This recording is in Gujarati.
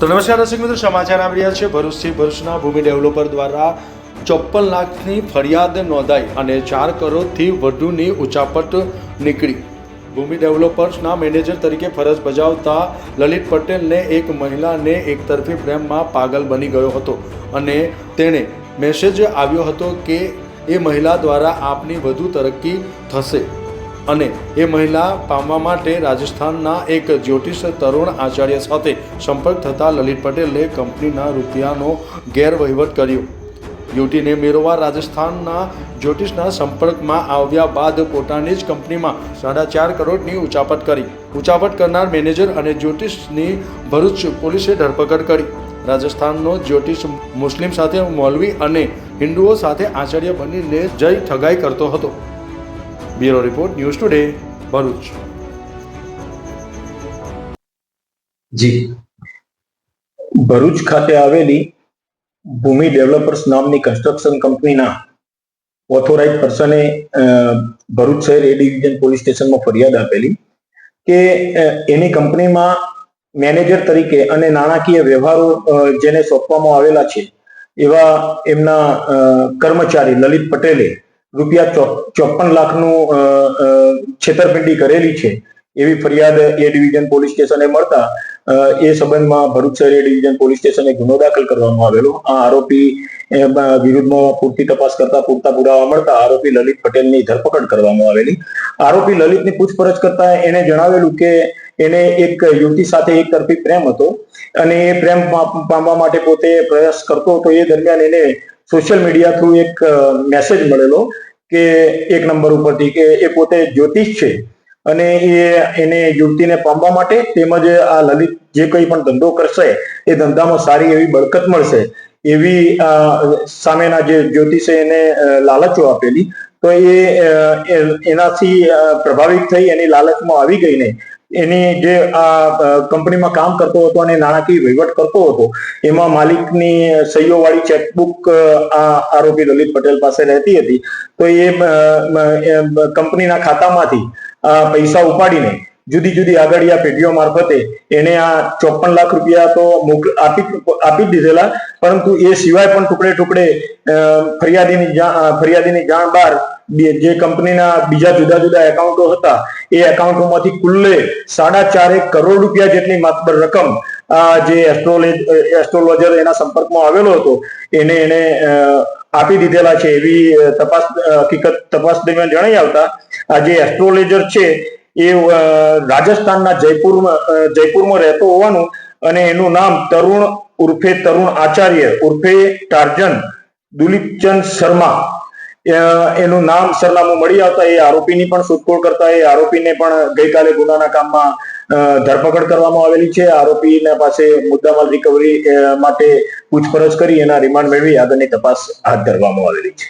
તો નમસ્કાર દર્શક મિત્રો, સમાચાર આવી રહ્યા છે. ભરૂચથી ભરૂચના ભૂમિ ડેવલપર દ્વારા ચોપ્પન લાખની ફરિયાદ નોંધાઈ અને ચાર કરોડથી વધુની ઉચાપટ નીકળી. ભૂમિ ડેવલપર્સના મેનેજર તરીકે ફરજ બજાવતા લલિત પટેલને એક મહિલાને એકતરફી પ્રેમમાં પાગલ બની ગયો હતો અને તેણે મેસેજ આવ્યો હતો કે એ મહિલા દ્વારા આપની વધુ તરક્કી થશે. અને એ મહિલા પામવા માટે રાજસ્થાનના એક જ્યોતિષ તરુણ આચાર્ય સાથે સંપર્ક થતાં લલિત પટેલે કંપનીના રૂપિયાનો ગેરવહીવટ કર્યો. યુવતીને મેળવવા રાજસ્થાનના જ્યોતિષના સંપર્કમાં આવ્યા બાદ પોતાની જ કંપનીમાં સાડા ચાર કરોડની ઉચાપટ કરી. ઉચાપટ કરનાર મેનેજર અને જ્યોતિષની ભરૂચ પોલીસે ધરપકડ કરી. રાજસ્થાનનો જ્યોતિષ મુસ્લિમ સાથે મૌલવી અને હિન્દુઓ સાથે આચાર્ય બનીને જય ઠગાઈ કરતો હતો. Bureau report, news today, Bharuch. જી. ભરૂચ ખાતે આવેલી ભૂમિ ડેવલપર્સ નામની કન્સ્ટ્રક્શન કંપનીના ઓથોરાઇઝ પર્સને ભરૂચ શહેર એ ડિવિઝન પોલીસ સ્ટેશનમાં ફરિયાદ આપેલી કે એની કંપનીમાં મેનેજર તરીકે અને નાણાકીય વ્યવહારો જેને સોંપવામાં આવેલા છે એવા એમના કર્મચારી લલિત પટેલે રૂપિયા ચોપન લાખનું છેતરપિંડી કરેલી છે. એવી ફરિયાદ એ ડિવિઝન પોલીસ સ્ટેશને મળતા એ સંબંધમાં ભરૂચ શહેર એ ડિવિઝન પોલીસ સ્ટેશને ગુનો દાખલ કરવામાં આવેલો. આ આરોપી વિરુદ્ધમાં પૂરતી તપાસ કરતા પૂરતા પુરાવા મળતા આરોપી લલિત પટેલની ધરપકડ કરવામાં આવેલી. આરોપી લલિતની પૂછપરછ કરતા એને જણાવેલું કે એને એક યુવતી સાથે એક તરફી પ્રેમ હતો અને એ પ્રેમ પામવા માટે પોતે પ્રયાસ કરતો હતો. એ દરમિયાન એને સોશિયલ મીડિયા થ્રુ એક મેસેજ મળેલો કે એક નંબર ઉપરથી કે એ પોતે જ્યોતિષ છે અને એ એને યુવતીને પામવા માટે તેમજ આ લલિત જે કંઈ પણ ધંધો કરશે, એ ધંધામાં સારી એવી બરકત મળશે. એવી સામેના જે જ્યોતિષે એને લાલચો આપેલી, તો એ એનાથી પ્રભાવિત થઈ એની લાલચમાં આવી ગઈને એની જે આ કંપનીમાં કામ કરતો હતો અને નાણાકીય વહીવટ કરતો હતો, એમાં માલિકની સહીઓ વાળી ચેકબુક આ આરોપી લલિત પટેલ પાસે રહેતી હતી. તો એ કંપનીના ખાતામાંથી પૈસા ઉપાડીને જુદી જુદી આગળિયા પેઢીઓ મારફતે એને આ ચોપન લાખ રૂપિયા તો આપી આપી દીધેલા. પરંતુ એ સિવાય પણ ટુકડે ટુકડે ફરિયાદીની ફરિયાદીની જાણ બહાર જે કંપનીના બીજા જુદા જુદા એકાઉન્ટો હતા, એ એકાઉન્ટોમાંથી કુલ્લે સાડા ચારેક કરોડ રૂપિયા જેટલી માતબર રકમ આ જે એસ્ટ્રોલે, એસ્ટ્રોલોજર એના સંપર્કમાં આવેલો હતો, એને એને આપી દીધેલા છે એવી તપાસ હકીકત તપાસ દરમિયાન જણાઈ આવતા, આ જે એસ્ટ્રોલોજર છે, એ રાજસ્થાનના જયપુરમાં જયપુરમાં રહેતો હોવાનું અને એનું નામ તરુણ ઉર્ફે તરુણ આચાર્ય, ઉર્ફે ટાર્જન દુલીપચંદ શર્મા એનું નામ સરનામું મળી આવતા એ આરોપીની પણ શોધખોળ કરતા એ આરોપીને પણ ગઈકાલે ગુનાના કામમાં ધરપકડ કરવામાં આવેલી છે. આરોપીના પાસે મુદ્દામાલ રિકવરી માટે પૂછપરછ કરી એના રિમાન્ડ મેળવી આગળની તપાસ હાથ ધરવામાં આવેલી છે.